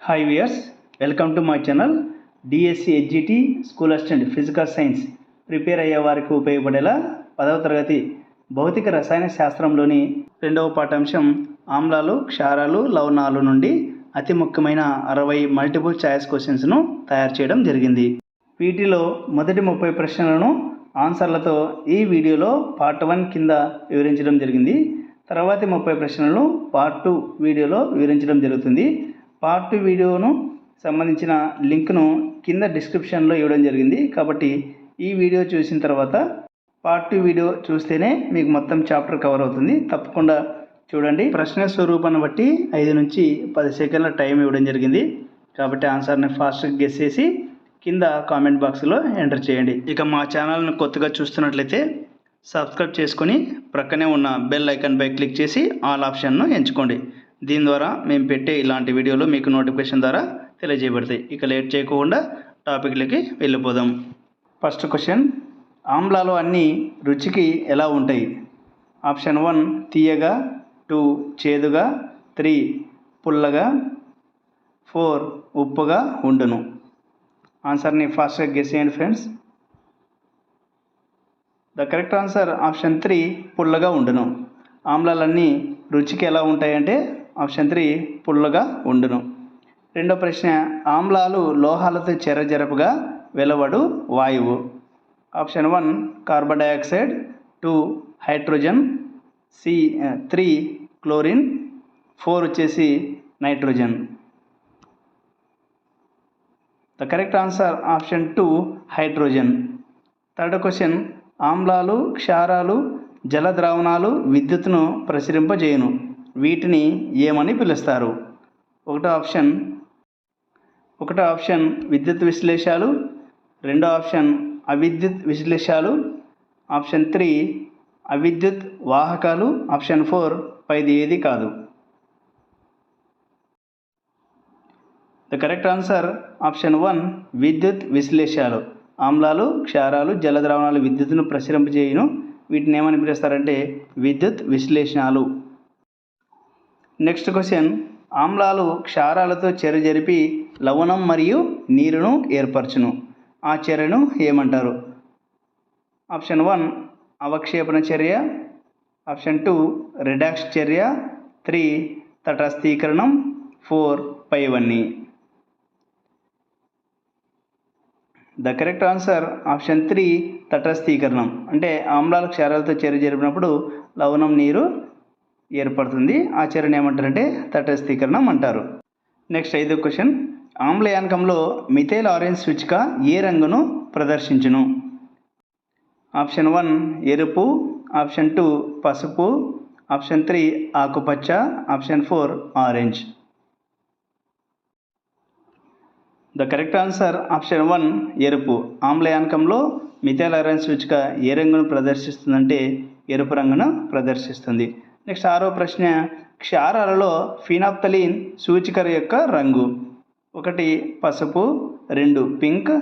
Hi viewers welcome to my channel DSC HGT school assistant physical science prepare అయ్యే వారికి ఉపయోగపడేలా పదవ తరగతి భౌతిక రసాయన శాస్త్రంలోని రెండవ పాఠాంశం ఆమ్లాలు క్షారాలు లవణాలు నుండి అతి ముఖ్యమైన అరవై మల్టిపుల్ ఛాయిస్ క్వశ్చన్స్ను తయారు చేయడం జరిగింది. వీటిలో మొదటి ముప్పై ప్రశ్నలను ఆన్సర్లతో ఈ వీడియోలో పార్ట్ వన్ కింద వివరించడం జరిగింది. తర్వాతి ముప్పై ప్రశ్నలను పార్ట్ టూ వీడియోలో వివరించడం జరుగుతుంది. పార్ట్ వీడియోను సంబంధించిన లింక్ను కింద డిస్క్రిప్షన్లో ఇవ్వడం జరిగింది. కాబట్టి ఈ వీడియో చూసిన తర్వాత పార్ట్ టూ వీడియో చూస్తేనే మీకు మొత్తం చాప్టర్ కవర్ అవుతుంది. తప్పకుండా చూడండి. ప్రశ్న స్వరూపాన్ని బట్టి ఐదు నుంచి పది సెకండ్ల టైం ఇవ్వడం జరిగింది. కాబట్టి ఆన్సర్ని ఫాస్ట్గా గెస్ చేసి కింద కామెంట్ బాక్స్లో ఎంటర్ చేయండి. ఇక మా ఛానల్ని కొత్తగా చూస్తున్నట్లయితే సబ్స్క్రైబ్ చేసుకొని ప్రక్కనే ఉన్న బెల్ ఐకాన్పై క్లిక్ చేసి ఆల్ ఆప్షన్ను ఎంచుకోండి. దీని ద్వారా మేము పెట్టే ఇలాంటి వీడియోలు మీకు నోటిఫికేషన్ ద్వారా తెలియజేయబడతాయి. ఇక లేట్ చేయకుండా టాపిక్లకి వెళ్ళిపోదాం. ఫస్ట్ క్వశ్చన్ ఆమ్లాలు అన్నీ రుచికి ఎలా ఉంటాయి? ఆప్షన్ వన్ తీయగా టూ చేదుగా త్రీ పుల్లగా ఫోర్ ఉప్పుగా ఉండును. ఆన్సర్ని ఫాస్ట్గా గెస్ చేయండి friends. The correct answer option three పుల్లగా ఉండును. ఆమ్లాలన్నీ రుచికి ఎలా ఉంటాయంటే ఆప్షన్ త్రీ పుల్లగా ఉండును. రెండో ప్రశ్న ఆమ్లాలు లోహాలతో చెరజరపుగా వెలువడు వాయువు. Option one carbon dioxide two hydrogen. C three chlorine. Four వచ్చేసి nitrogen. The correct answer option two hydrogen. Third question ఆమ్లాలు క్షారాలు జల ద్రావణాలు విద్యుత్తును ప్రసరింపజేయును. వీటిని ఏమని పిలుస్తారు? ఒకటో ఆప్షన్. ఒకటో ఆప్షన్ విద్యుత్ విశ్లేషాలు. రెండో ఆప్షన్ అవిద్యుత్ విశ్లేషాలు. ఆప్షన్ త్రీ అవిద్యుత్ వాహకాలు. ఆప్షన్ ఫోర్ పైది ఏది కాదు. The correct answer option one విద్యుత్ విశ్లేషాలు. ఆమ్లాలు క్షారాలు జల ద్రావణాలు విద్యుత్తును ప్రసరింపజేయును. వీటిని ఏమని పిలుస్తారంటే విద్యుత్ విశ్లేషణాలు. నెక్స్ట్ క్వశ్చన్ ఆమ్లాలు క్షారాలతో చెర జరిపి లవణం మరియు నీరును ఏర్పరచును. ఆ చర్యను ఏమంటారు? ఆప్షన్ వన్ అవక్షేపణ చర్య. ఆప్షన్ టూ రిడాక్స్ చర్య. త్రీ తటస్థీకరణం. ఫోర్ పైవన్నీ. The correct answer option three తటస్థీకరణం. అంటే ఆమ్లాలు క్షారాలతో చర్య జరిపినప్పుడు లవణం నీరు ఏర్పడుతుంది. ఆ చర్యను ఏమంటారంటే తటస్థీకరణం అంటారు. నెక్స్ట్ ఐదో క్వశ్చన్. ఆమ్లయానకంలో మిథైల్ ఆరెంజ్ సూచిక ఏ రంగును ప్రదర్శించును? ఆప్షన్ వన్ ఎరుపు ఆప్షన్ టూ పసుపు ఆప్షన్ త్రీ ఆకుపచ్చ option four orange. The correct answer option one ఎరుపు. ఆమ్లయానకంలో మిథైల్ ఆరెంజ్ సూచిక ఏ రంగును ప్రదర్శిస్తుందంటే ఎరుపు రంగును ప్రదర్శిస్తుంది. నెక్స్ట్ ఆరో ప్రశ్న. క్షారాలలో ఫినాప్తలిన్ సూచిక యొక్క రంగు. ఒకటి పసుపు రెండు పింక్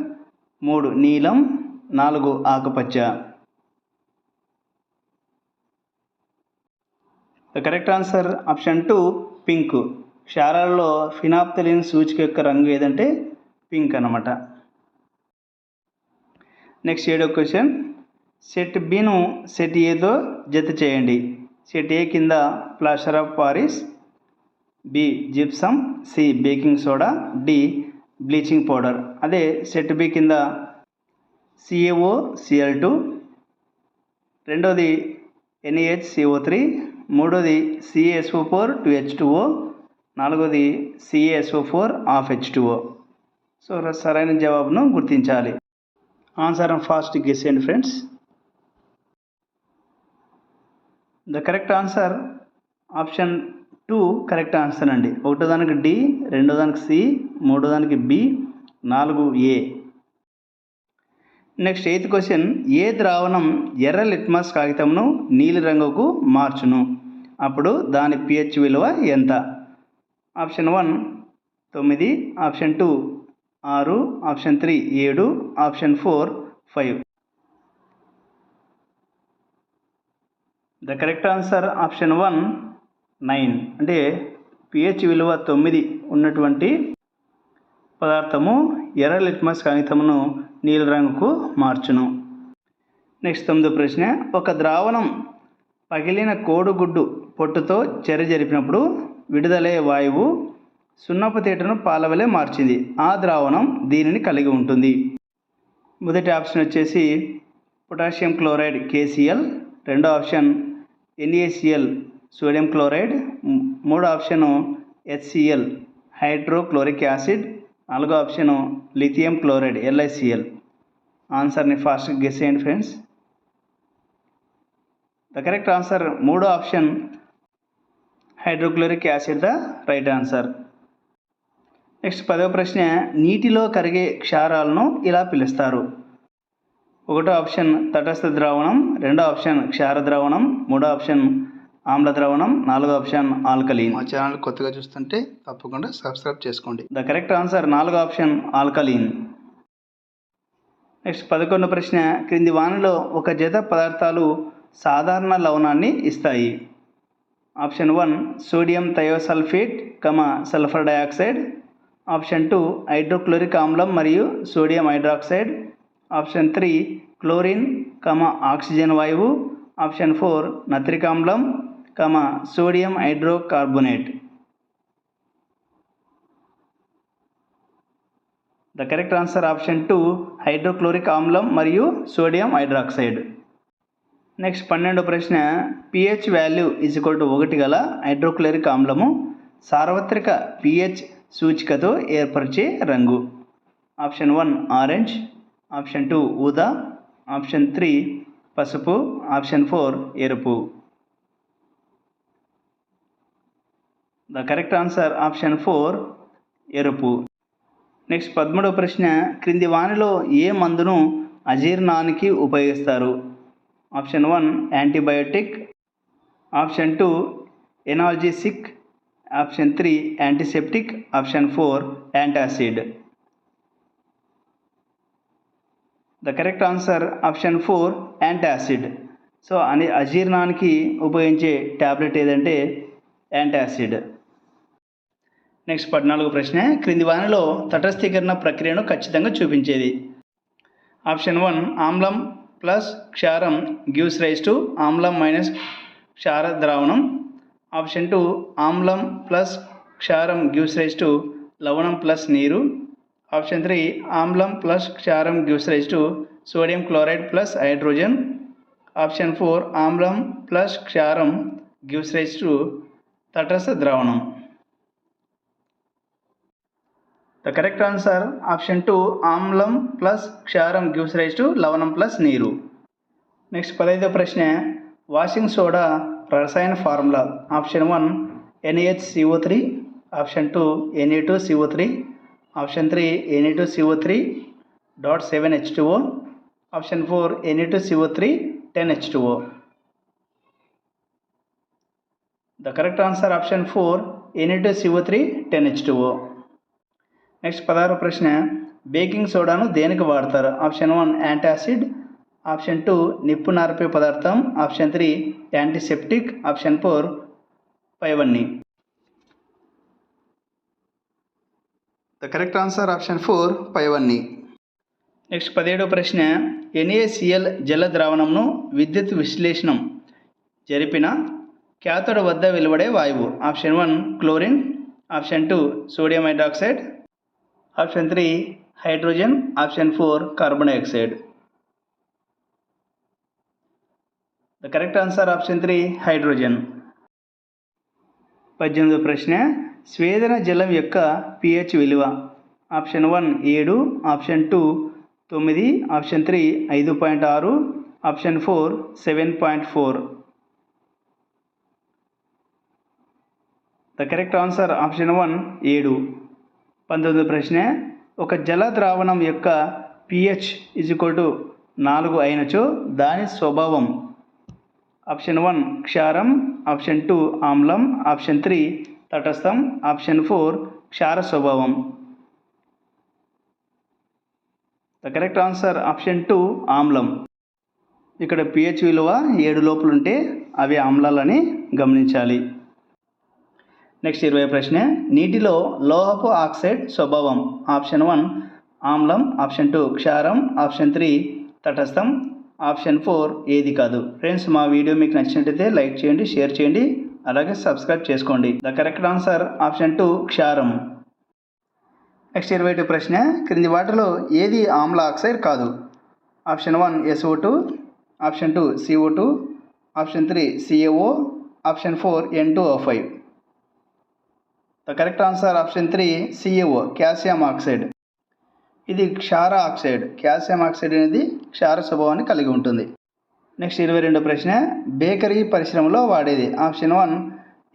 మూడు నీలం నాలుగు ఆకుపచ్చ. The correct answer option two pink క్షారాలలో phenolphthalein సూచిక యొక్క రంగు ఏదంటే పింక్ అనమాట నెక్స్ట్ ఏడో క్వశ్చన్ సెట్ బిను సెట్ ఏదో జత చేయండి. సెట్ ఏ కింద plaster of Paris B gypsum C baking soda D bleaching powder. అదే సెట్ బి కింద సిఏఓ సిఎల్ టూ రెండోది ఎన్ఈహెచ్ సిఓ త్రీ మూడోది CASO four two H two O నాలుగోది CASO four of H two O so సరైన జవాబును గుర్తించాలి. Answer fast guess and friends. The correct answer option two correct answer అండి. ఒకటో దానికి D రెండో దానికి సి మూడో దానికి బి నాలుగు ఏ. నెక్స్ట్ ఎయిత్ క్వశ్చన్ ఏ ద్రావణం ఎర్ర లిట్మస్ కాగితంను నీలి రంగుకు మార్చును? అప్పుడు దాని పిహెచ్ విలువ ఎంత? ఆప్షన్ వన్ తొమ్మిది ఆప్షన్ టూ ఆరు ఆప్షన్ త్రీ ఏడు option four five. The correct answer option one nine. అంటే పిహెచ్ విలువ తొమ్మిది ఉన్నటువంటి పదార్థము ఎర్ర లిట్మస్ కాగితమును నీలిరంగుకు మార్చును. నెక్స్ట్ తొమ్మిదో ప్రశ్న ఒక ద్రావణం పగిలిన కోడిగుడ్డు పొట్టుతో చర్య జరిపినప్పుడు విడుదలయ్యే వాయువు సున్నపు తీటను పాలవలే మార్చింది. ఆ ద్రావణం దీనిని కలిగి ఉంటుంది. మొదటి ఆప్షన్ వచ్చేసి పొటాషియం క్లోరైడ్ కేసీఎల్. రెండో ఆప్షన్ ఎన్ఏసిఎల్ సోడియం క్లోరైడ్ మూడో ఆప్షను హెచ్సిఎల్ హైడ్రోక్లోరిక్ యాసిడ్ నాలుగో ఆప్షను లిథియం క్లోరైడ్ ఎల్ఐసిఎల్ ఆన్సర్ని ఫాస్ట్గా గెస్ చేయండి ఫ్రెండ్స్ ద కరెక్ట్ ఆన్సర్ మూడో option hydrochloric acid the right answer next పదవ ప్రశ్న నీటిలో కరిగే క్షారాలను ఇలా పిలుస్తారు. ఒకటో ఆప్షన్ తటస్థ ద్రావణం రెండో ఆప్షన్ క్షార ద్రావణం మూడో ఆప్షన్ ఆమ్ల ద్రావణం నాలుగో ఆప్షన్ ఆల్కలీన్. మా ఛానల్ కొత్తగా చూస్తుంటే తప్పకుండా సబ్స్క్రైబ్ చేసుకోండి. ద కరెక్ట్ ఆన్సర్ నాలుగో ఆప్షన్ ఆల్కలీన్. నెక్స్ట్ పదకొండో ప్రశ్న క్రింది వానిలో ఒక జత పదార్థాలు సాధారణ లవణాన్ని ఇస్తాయి. Option one sodium thiosulphate comma sulphur dioxide. Option two hydrochloric ఆమ్లం మరియు sodium hydroxide. Option three chlorine comma oxygen వాయువు. ఆప్షన్ ఫోర్ నత్రిక ఆమ్లం comma sodium hydrocarbonate. The correct answer option two hydrochloric ఆమ్లం మరియు సోడియం హైడ్రాక్సైడ్. నెక్స్ట్ పన్నెండో ప్రశ్న pH value is equal to ఒకటి గల హైడ్రోక్లోరిక్ ఆమ్లము. సార్వత్రిక పిహెచ్ సూచికతో ఏర్పరిచే రంగు. Option one orange. Option two ఊదా ఆప్షన్ త్రీ పసుపు ఆప్షన్ ఫోర్ ఎరుపు. The correct answer option four ఎరుపు. నెక్స్ట్ పదమూడవ ప్రశ్న క్రింది వానిలో ఏ మందును అజీర్ణానికి ఉపయోగిస్తారు? Option one antibiotic option two analgesic option three antiseptic option four antacid. The correct answer option four antacid so అని అజీర్ణానికి ఉపయోగించే ట్యాబ్లెట్ ఏదంటే యాంటాసిడ్ నెక్స్ట్ పద్నాలుగు ప్రశ్న. క్రింది వానిలో తటస్థీకరణ ప్రక్రియను ఖచ్చితంగా చూపించేది. ఆప్షన్ వన్ ఆమ్లం ప్లస్ క్షారం గివ్స్ రైస్ టు ఆమ్లం మైనస్ క్షార ద్రావణం. ఆప్షన్ టూ ఆమ్లం ప్లస్ క్షారం గివ్స్ రైస్ టు లవణం ప్లస్ నీరు. ఆప్షన్ త్రీ ఆమ్లం plus క్షారం gives rise to sodium chloride plus hydrogen. Option four ఆమ్లం ప్లస్ క్షారం గివ్స్ రైజ్ టు తటస్థ ద్రావణం. The correct answer option two ఆమ్లం ప్లస్ క్షారం గివ్స్ రైజ్ టు లవణం ప్లస్ నీరు. నెక్స్ట్ పదహైదో ప్రశ్న వాషింగ్ సోడా రసాయన formula. Option one NAH CO three. Option two NA two CO three. Option three NA two CO three dot seven H two O option four NA two CO three ten H two O the correct answer option four NA two CO three ten H two O next పదహారు ప్రశ్న baking సోడాను దేనికి వాడతారు? Option one antacid option two నిప్పు నార్పే పదార్థం. Option three antiseptic option four పైవన్నీ. The correct answer option four పైవన్నీ నెక్స్ట్ పదిహేడో ప్రశ్న ఎన్ఏసిఎల్ జల ద్రావణంను విద్యుత్ విశ్లేషణం జరిపిన క్యాథోడ్ వద్ద వెలువడే వాయువు. Option one chlorine option two sodium hydroxide option three hydrogen option four carbon dioxide the correct answer option three hydrogen పద్దెనిమిదో ప్రశ్న స్వేదన జలం యొక్క పిహెచ్ విలువ. ఆప్షన్ వన్ ఏడు. ఆప్షన్ టూ తొమ్మిది. ఆప్షన్ త్రీ ఐదు పాయింట్ ఆరు. Option four seven point four the correct answer option one ఏడు. పంతొమ్మిది ప్రశ్న. ఒక జల ద్రావణం యొక్క పిహెచ్ ఇజ్ ఈక్వల్ టు నాలుగు అయినచో దాని స్వభావం. ఆప్షన్ వన్ క్షారం. ఆప్షన్ టూ ఆమ్లం. ఆప్షన్ త్రీ తటస్థం. ఆప్షన్ ఫోర్ క్షార స్వభావం. The correct answer option two ఆమ్లం. ఇక్కడ పిహెచ్ విలువ ఏడు లోపలుంటే అవి ఆమ్లాలని గమనించాలి. నెక్స్ట్ ఇరవై ప్రశ్న నీటిలో లోహపు ఆక్సైడ్ స్వభావం. ఆప్షన్ వన్ ఆమ్లం. ఆప్షన్ టూ క్షారం. ఆప్షన్ త్రీ తటస్థం. ఆప్షన్ ఫోర్ ఏది కాదు. ఫ్రెండ్స్ మా వీడియో మీకు నచ్చినట్లయితే లైక్ చేయండి షేర్ చేయండి. అలాగే సబ్స్క్రైబ్ చేసుకోండి. The correct answer option two క్షారం. Next ఇరవై టూ ప్రశ్న క్రింది వాటిలో ఏది ఆమ్ల ఆక్సైడ్ కాదు? Option one SO two option two CO two option three CAO option four N two O five the correct answer option three CAO calcium oxide ఇది క్షార oxide. Calcium oxide అనేది క్షార స్వభావాన్ని కలిగి ఉంటుంది. నెక్స్ట్ ఇరవై రెండు ప్రశ్న బేకరీ పరిశ్రమలో వాడేది. Option one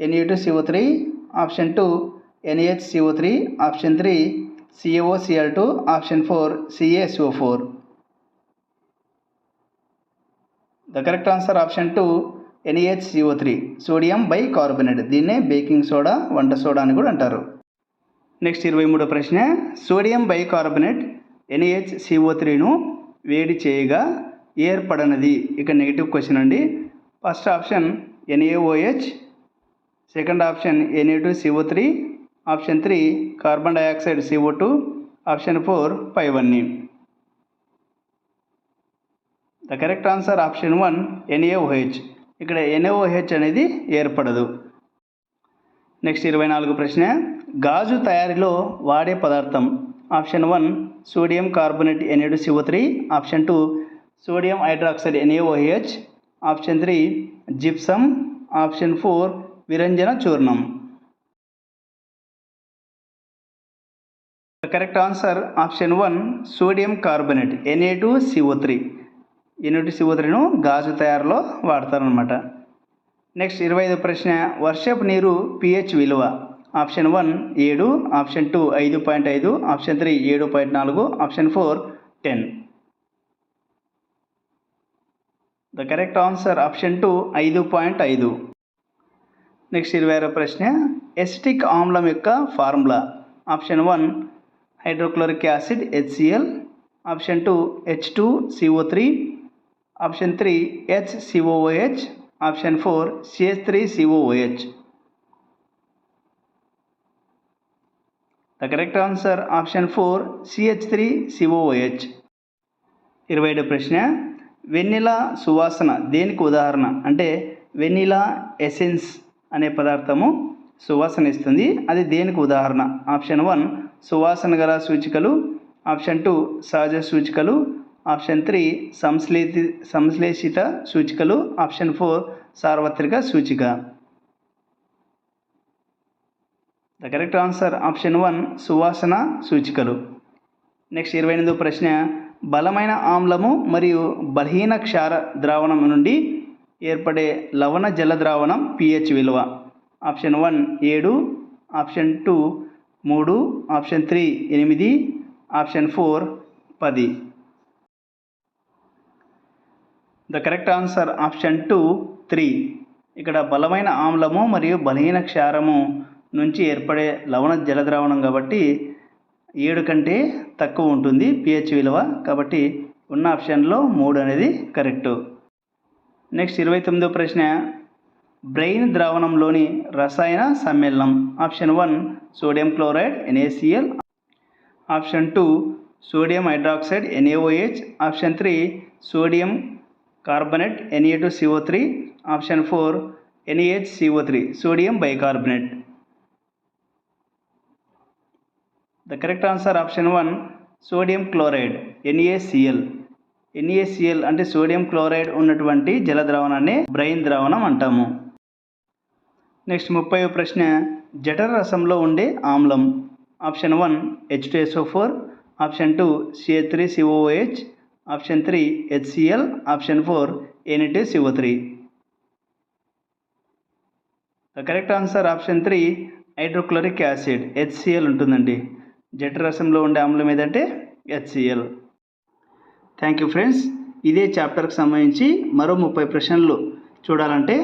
Na two CO three option two NaH CO three option three CaO Cl two option four CaSO four the correct answer option two NaH CO three sodium bicarbonate. దీన్నే baking soda వంట soda అని కూడా అంటారు. Next ఇరవై మూడో ప్రశ్న sodium bicarbonate NaH CO త్రీను వేడి చేయగా ఏర్పడనది. ఇక నెగిటివ్ క్వశ్చన్ అండి. First option NAOH second option NA two CO three option three carbon dioxide CO two option four పైవన్నీ the correct answer option one NaOH ఇక్కడ ఎన్ఏఓహెచ్ అనేది ఏర్పడదు. నెక్స్ట్ ఇరవై నాలుగు ప్రశ్న. గాజు తయారీలో వాడే పదార్థం. Option one sodium carbonate ఎన్ఏడు CO three option two sodium hydroxide NAOH option three gypsum option four విరంజన చూర్ణం correct answer option one sodium carbonate NA two CO three NA two CO త్రీను గాజు తయారీలో వాడతారనమాట నెక్స్ట్ ఇరవై ఐదు ప్రశ్న వర్షపు నీరు పిహెచ్ విలువ. Option one ఏడు. ఆప్షన్ టూ ఐదు పాయింట్ ఐదు. ఆప్షన్ త్రీ ఏడు పాయింట్ నాలుగు. Option four ten the correct answer option two ఐదు పాయింట్ ఐదు. నెక్స్ట్ ఇరవై ఆరో ప్రశ్న. ఎసిటిక్ ఆమ్లం యొక్క formula option one hydrochloric acid HCL option two H two CO three option three H COOH option four CH three COOH the correct answer option four CH three COOH ఇరవై ఏడు ప్రశ్న. వెన్నెల సువాసన దేనికి ఉదాహరణ? అంటే వెన్నెలా ఎసెన్స్ అనే పదార్థము సువాసన ఇస్తుంది. అది దేనికి ఉదాహరణ? ఆప్షన్ వన్ సువాసన గల సూచికలు. ఆప్షన్ టూ సహజ సూచికలు. ఆప్షన్ త్రీ సంశ్లేషి సంశ్లేషిత సూచికలు. ఆప్షన్ ఫోర్ సార్వత్రిక సూచిక. The correct answer option one సువాసన సూచికలు. నెక్స్ట్ ఇరవై ఎనిమిదో ప్రశ్న బలమైన ఆమ్లము మరియు బలహీన క్షార ద్రావణం నుండి ఏర్పడే లవణ జల ద్రావణం పిహెచ్ విలువ. ఆప్షన్ వన్ ఏడు. ఆప్షన్ టూ మూడు. ఆప్షన్ త్రీ ఎనిమిది. ఆప్షన్ ఫోర్ పది. The correct answer option two three ఇక్కడ బలమైన ఆమ్లము మరియు బలహీన క్షారము నుంచి ఏర్పడే లవణ జలద్రావణం కాబట్టి ఏడు కంటే తక్కువ ఉంటుంది పిహెచ్ విలువ. కాబట్టి ఉన్న ఆప్షన్లో మూడు అనేది కరెక్ట్. నెక్స్ట్ ఇరవై తొమ్మిదో ప్రశ్న. బ్రెయిన్ ద్రావణంలోని రసాయన సమ్మేళనం. Option one sodium chloride NACL option two sodium hydroxide NAOH option three sodium carbonate NA two CO three. Option four NAH CO three. Sodium bicarbonate. The correct answer option one sodium chloride NACL NACL అంటే sodium chloride ఉన్నటువంటి జల ద్రావణాన్ని brain ద్రావణం అంటాము. Next ముప్పై ప్రశ్న జఠర రసంలో ఉండే ఆమ్లం. Option one H two four option two CA three COH option three HCL option four NT CO three the correct answer option three hydrochloric acid HCL ఉంటుందండి. జఠరసంలో ఉండే ఆమ్లం ఏదంటే హెచ్సిఎల్. థ్యాంక్ యూ ఫ్రెండ్స్ ఇదే చాప్టర్కి సంబంధించి మరో ముప్పై ప్రశ్నలు చూడాలంటే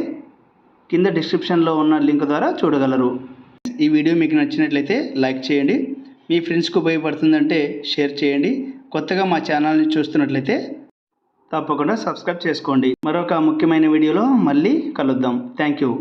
కింద డిస్క్రిప్షన్లో ఉన్న లింక్ ద్వారా చూడగలరు. ఈ వీడియో మీకు నచ్చినట్లయితే లైక్ చేయండి. మీ ఫ్రెండ్స్కు ఉపయోగపడుతుందంటే షేర్ చేయండి. కొత్తగా మా ఛానల్ని చూస్తున్నట్లయితే తప్పకుండా సబ్స్క్రైబ్ చేసుకోండి. మరొక ముఖ్యమైన వీడియోలో మళ్ళీ కలుద్దాం. Thank you